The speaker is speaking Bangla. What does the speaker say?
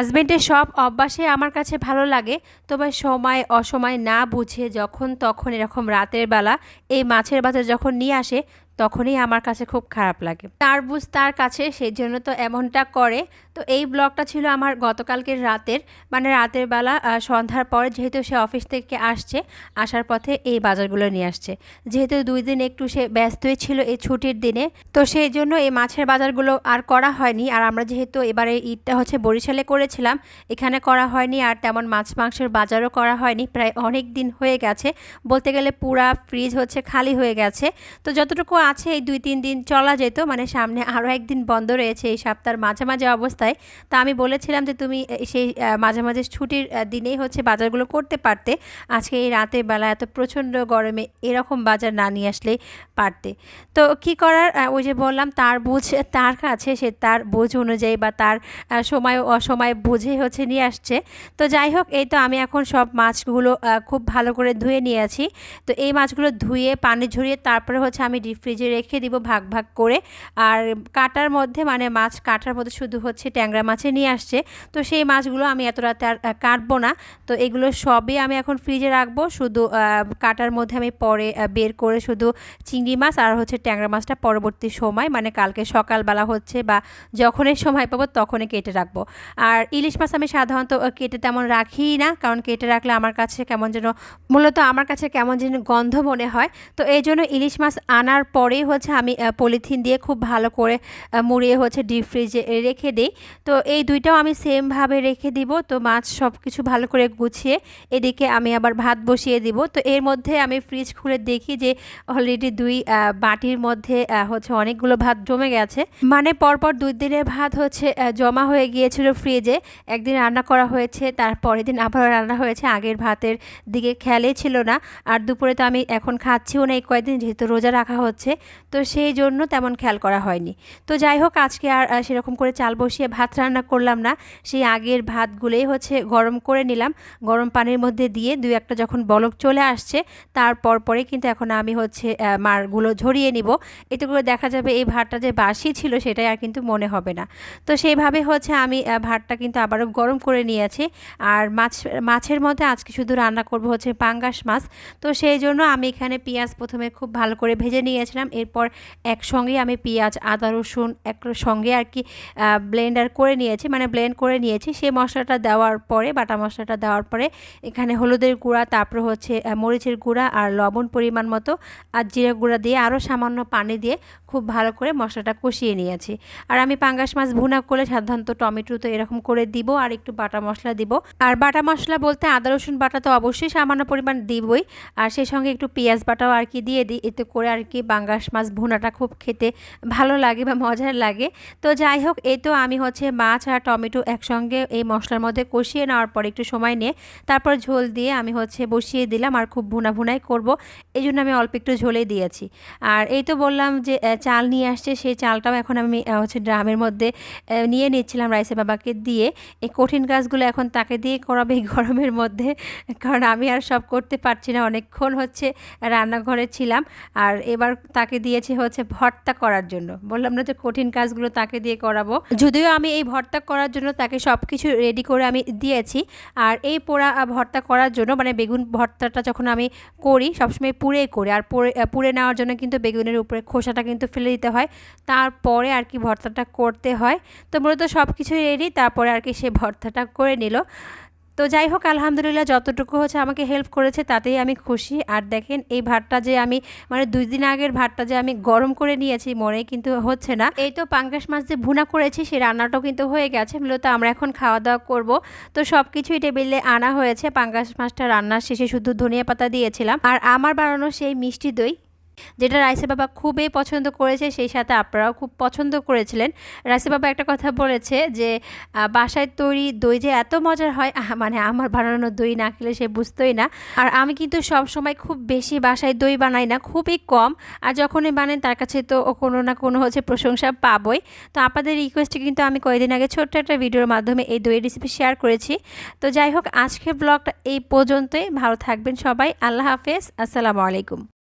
হাজবেন্ডের সব অভ্যাসে আমার কাছে ভালো লাগে, তবে সময় অসময় না বুঝে যখন তখন এরকম রাতের বেলা এই মাছের বাজার যখন নিয়ে আসে তখনই আমার কাছে খুব খারাপ লাগে। তার বুঝ, তার কাছে সেই জন্য তো এমনটা করে। তো এই ব্লগটা ছিল আমার গতকালকের রাতের মানে রাতের বেলা সন্ধ্যার পরে যেহেতু সে অফিস থেকে আসছে, আসার পথে এই বাজারগুলো নিয়ে আসছে। যেহেতু দুই দিন একটু সে ব্যস্তই ছিল এই ছুটির দিনে, তো সেই জন্য এই মাছের বাজারগুলো আর করা হয়নি। আর আমরা যেহেতু এবারে ঈদটা হচ্ছে বরিশালে করেছিলাম, এখানে করা হয়নি আর তেমন মাছ মাংসের বাজারও করা হয়নি। প্রায় অনেক দিন হয়ে গেছে, বলতে গেলে পুরা ফ্রিজ হচ্ছে খালি হয়ে গেছে। তো যতটুকু আছে এই দুই তিন দিন চলা যেত মানে সামনে আরও একদিন বন্ধ রয়েছে এই সপ্তাহের মাঝে মাঝে অবস্থায়। তা আমি বলেছিলাম যে তুমি সেই আহ, মাঝে মাঝে ছুটির দিনেই হচ্ছে বাজারগুলো করতে পারতে। আজকে এই রাতের বেলা এত প্রচণ্ড গরমে এরকম বাজার না নিয়ে আসলেই পারতে। তো কি করার? ওই যে বললাম তার বুঝ তার কাছে সে তার বোঝ অনুযায়ী বা তার সময় অসময় বুঝে হচ্ছে নিয়ে আসছে। তো যাই হোক এই তো আমি এখন সব মাছগুলো খুব ভালো করে ধুয়ে নিয়ে আছি। তো এই মাছগুলো ধুয়ে পানি ঝরিয়ে তারপরে হচ্ছে আমি ডিপ রেখে দিব ভাগ ভাগ করে। আর কাটার মধ্যে মানে মাছ কাটার মধ্যে শুধু হচ্ছে ট্যাংরা মাছে নিয়ে আসছে। তো সেই মাছগুলো আমি এত রাতে আর কাটবো না। তো এগুলো সবই আমি এখন ফ্রিজে রাখব। শুধু কাটার মধ্যে আমি পরে বের করে শুধু চিংড়ি মাছ আর হচ্ছে ট্যাংরা মাছটা পরবর্তী সময় মানে কালকে সকালবেলা হচ্ছে বা যখনই সময় পাবো তখনই কেটে রাখব। আর ইলিশ মাছ আমি সাধারণত কেটে তেমন রাখিই না। কারণ কেটে রাখলে আমার কাছে কেমন যেন, মূলত আমার কাছে কেমন যেন গন্ধ মনে হয়। তো এই জন্য ইলিশ মাছ আনার পরেই হচ্ছে আমি পলিথিন দিয়ে খুব ভালো করে মুড়িয়ে হচ্ছে ডিপ ফ্রিজে রেখে দিই। তো এই দুইটাও আমি সেমভাবে রেখে দিব। তো মাছ সব কিছু ভালো করে গুছিয়ে এদিকে আমি আবার ভাত বসিয়ে দিব। তো এর মধ্যে আমি ফ্রিজ খুলে দেখি যে অলরেডি দুই বাটির মধ্যে হচ্ছে অনেকগুলো ভাত জমে গেছে। মানে পরপর দুই দিনের ভাত হচ্ছে জমা হয়ে গিয়েছিল ফ্রিজে একদিন রান্না করা হয়েছে তারপরের দিন আবার রান্না হয়েছে। আগের ভাতের দিকে খেয়ালই ছিল না। আর দুপুরে তো আমি এখন খাচ্ছিও না এই কয়েকদিন, যেহেতু রোজা রাখা হচ্ছে। তো সেই জন্য তেমন খেয়াল করা হয়নি। তো যাই হোক, আজকে আর সেরকম করে চাল বসিয়ে ভাত রান্না করলাম না। সেই আগের ভাতগুলোই হচ্ছে গরম করে নিলাম। গরম পানির মধ্যে দিয়ে দুই একটা যখন বলক চলে আসছে তারপর পরে কিন্তু এখন আমি হচ্ছে মারগুলো ঝরিয়ে নিব। এতে করে দেখা যাবে এই ভাতটা যে বাসি ছিল সেটাই আর কিন্তু মনে হবে না। তো সেইভাবে হচ্ছে আমি ভাতটা কিন্তু আবারও গরম করে নিয়েছি। আর মাছ, মাছের মধ্যে আজকে শুধু রান্না করব হচ্ছে পাঙ্গাস মাছ। তো সেই জন্য আমি এখানে পেঁয়াজ প্রথমে খুব ভালো করে ভেজে নিয়েছিলাম। এরপর একসঙ্গেই আমি পেঁয়াজ, আদা, রসুন এক সঙ্গে আর কি ব্লেন্ডার করে নিয়েছি। মানে ব্লেন্ড করে নিয়েছি। সেই মশলাটা দেওয়ার পরে, বাটা মশলাটা দেওয়ার পরে, এখানে হলুদের গুঁড়া, তারপরে হচ্ছে মরিচের গুঁড়া আর লবণ পরিমাণ মতো আর জিরে গুঁড়া দিয়ে আরও সামান্য পানি দিয়ে খুব ভালো করে মশলাটা কষিয়ে নিয়েছি। আর আমি পাঙ্গাস মাছ ভুনা করলে সাধারণত টমেটো তো এরকম করে দিব আর একটু বাটা মশলা দিব। আর বাটা মশলা বলতে আদা, রসুন বাটা তো অবশ্যই সামান্য পরিমাণ দিবই। আর সেই সঙ্গে একটু পেঁয়াজ বাটাও আর কি দিয়ে দিই। এতে করে আর কি পাঙ্গাস মাছ ভুনাটা খুব খেতে ভালো লাগে বা মজার লাগে। তো যাই হোক, এই তো আমি হচ্ছে মাছ আর টমেটো একসঙ্গে এই মশলার মধ্যে কষিয়ে নেওয়ার পর একটু সময় নিয়ে তারপর ঝোল দিয়ে আমি হচ্ছে বসিয়ে দিলাম আর খুব ভুনা ভুনাই করব। এই জন্য আমি অল্প একটু ঝোলে দিয়েছি। আর এই তো বললাম যে চাল নিয়ে আসছে, সেই চালটাও এখন আমি হচ্ছে ড্রামের মধ্যে নিয়ে নিচ্ছিলাম রাইসে বাবাকে দিয়ে। এই কঠিন কাজগুলো এখন তাকে দিয়ে করাবে এই গরমের মধ্যে, কারণ আমি আর সব করতে পারছি না। অনেকক্ষণ হচ্ছে রান্নাঘরে ছিলাম। আর এবার তাকে দিয়েছি হচ্ছে ভর্তা করার জন্য। বললাম না যে কঠিন কাজগুলো তাকে দিয়ে করাবো। যদিও আমি এই ভর্তা করার জন্য তাকে সব কিছু রেডি করে আমি দিয়েছি। আর এই পোড়া ভর্তা করার জন্য মানে বেগুন ভর্তাটা যখন আমি করি, সবসময় পুড়েই করি। আর পুড়ে পুড়ে নেওয়ার জন্য কিন্তু বেগুনের উপরে খোসাটা কিন্তু ফেলে দিতে হয়। তারপরে আর কি ভর্তাটা করতে হয়। তো মূলত সব কিছুই রেডি তারপরে আর কি সে ভর্তাটা করে নিল। তো যাই হোক, আলহামদুলিল্লাহ যতটুকু হচ্ছে আমাকে হেল্প করেছে তাতেই আমি খুশি। আর দেখেন, এই ভাতটা যে আমি মানে দুই দিন আগের ভাতটা যে আমি গরম করে নিয়েছি, মনে কিন্তু হচ্ছে না। এই তো পাঙ্গাস মাছ যে ভুনা করেছি সেই রান্নাটাও কিন্তু হয়ে গেছে। মূলত আমরা এখন খাওয়া দাওয়া করব। তো সব কিছুই টেবিলে আনা হয়েছে। পাঙ্গাস মাছটা রান্নার শেষে শুধু ধনিয়া পাতা দিয়েছিলাম। আর আমার বানানো সেই মিষ্টি দই যেটা রাইসে বাবা খুবই পছন্দ করেছে, সেই সাথে আপনারাও খুব পছন্দ করেছিলেন। রাইসে বাবা একটা কথা বলেছে যে বাসায় তৈরি দই যে এত মজার হয় মানে আমার বানানো দই না খেলে সে বুঝতোই না। আর আমি কিন্তু সব সময় খুব বেশি বাসায় দই বানাই না, খুবই কম। আর যখনই বানাই, তার কাছে তো কোনো না কোনো হচ্ছে প্রশংসা পাবই। তো আপনাদের রিকোয়েস্টে কিন্তু আমি কয়েকদিন আগে ছোট্ট একটা ভিডিওর মাধ্যমে এই দইয়ের রেসিপি শেয়ার করেছি। তো যাই হোক, আজকের ব্লগটা এই পর্যন্তই। ভালো থাকবেন সবাই। আল্লাহ হাফেজ। আসসালামু আলাইকুম।